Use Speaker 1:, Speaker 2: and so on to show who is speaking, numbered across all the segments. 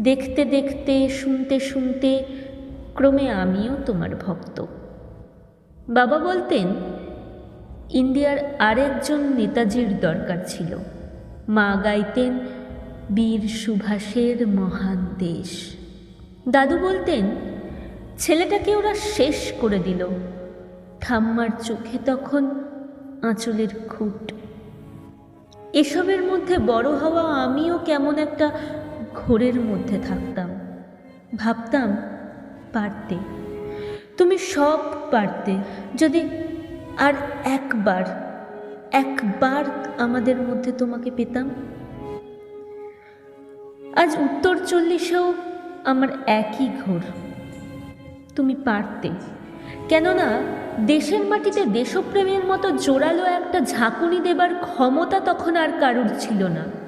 Speaker 1: দেখতে দেখতে, শুনতে শুনতে, ক্রমে আমিও তোমার ভক্ত। বাবা বলতেন, ইন্ডিয়ার আরেকজন নেতাজির দরকার ছিল। মা গাইতেন, বীর সুভাষের মহান দেশ। দাদু বলতেন, ছেলেটাকে ওরা শেষ করে দিল। ঠাম্মার চোখে তখন আঁচলের খুঁট। এসবের মধ্যে বড় হওয়া আমিও কেমন একটা ঘোরের মধ্যে থাকতাম। ভাবতাম, পারতে। তুমি সব পারতে। যদি আর একবার একবার আমাদের মধ্যে তোমাকে পেতাম? আজ উত্তর চল্লিশেও আমার একই ঘোর। তুমি পারতে। কেননা, দেশের মাটিতে দেশপ্রেমের মতো জোরালো একটা ঝাঁকুনি দেবার ক্ষমতা তখন আর কারুর ছিল না।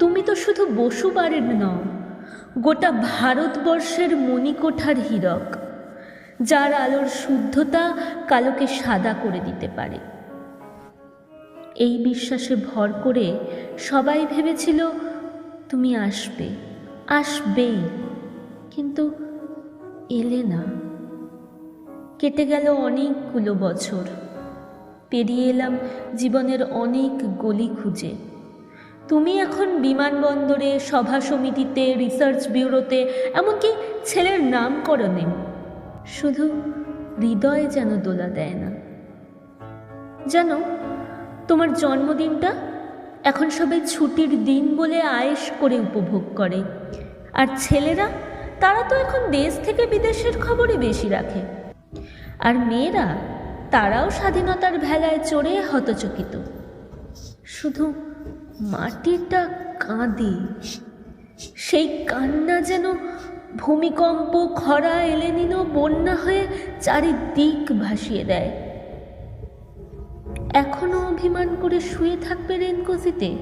Speaker 1: তুমি তো শুধু বসুবারের নও, গোটা ভারতবর্ষের মণিকোঠার হীরক, যার আলোর শুদ্ধতা কালোকে সাদা করে দিতে পারে। এই বিশ্বাসে ভর করে সবাই ভেবেছিল, তুমি আসবে, আসবেই, কিন্তু এলে না। কেটে গেল অনেকগুলো বছর, পেরিয়ে এলাম জীবনের অনেক গলি খুঁজে। তুমি এখন বিমানবন্দরে সভা সমিতিতে রিসার্চ ব্যুরোতে এমনকি ছেলের নামকরণে। শুধু হৃদয় যেন দোলা দেয় না। জানো, তোমার জন্মদিনটা এখন সবাই ছুটির দিন বলে আয়েশ করে উপভোগ করে। আর ছেলেরা, তারা তো এখন দেশ থেকে বিদেশের খবরই বেশি রাখে। আর মেয়েরা, তারাও স্বাধীনতার ভেলায় চড়ে হতচকিত। শুধু মাটিটা কাঁদে। সেই কান্না যেন ভূমিকম্প, খরা এলে নিন বন্যা হয়ে চারিদিক ভাসিয়ে দেয়। এখনও অভিমান করে শুয়ে থাকবে রেনকোজিতে।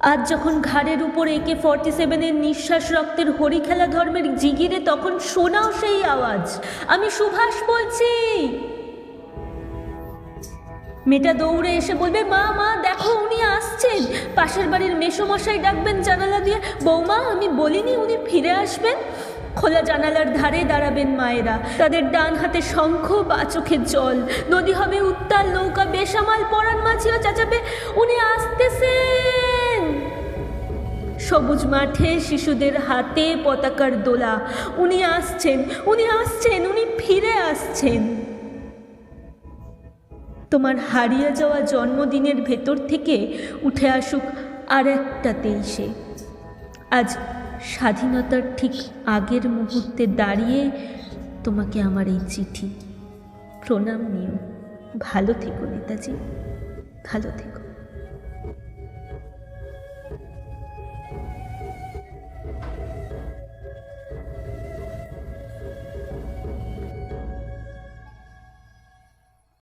Speaker 1: আজ যখন ঘাড়ের উপর একে ফর্টি সেভেনের নিঃশ্বাস রক্তের হরিখেলা ধর্মের জিগিরে, তখন শোনাও সেই আওয়াজ। আমি সুভাষ বলছি। মেয়েটা দৌড়ে এসে বলবে, মা মা, দেখো, উনি আসছেন। পাশের বাড়ির মেসোমশাই ডাকবেন জানালা দিয়ে, বৌমা, আমি বলিনি উনি ফিরে আসবেন? খোলা জানালার ধারে দাঁড়াবেন মায়েরা। তাদের ডান হাতে শঙ্খ বা চোখের জল। নদী হবে উত্তাল, নৌকা বেসামাল, পরাণ মাঝিও চাচাবে, উনি আসতেছেন! সবুজ মাঠে শিশুদের হাতে পতাকার দোলা। উনি আসছেন উনি আসছেন, উনি ফিরে আসছেন। তোমার হারিয়ে যাওয়া জন্মদিনের ভেতর থেকে উঠে আসুক আর একটা তেইশে। আজ স্বাধীনতার ঠিক আগের মুহূর্তে দাঁড়িয়ে তোমাকে আমার এই চিঠি। প্রণাম নিও। ভালো থেকো নেতাজি। ভালো থেকো।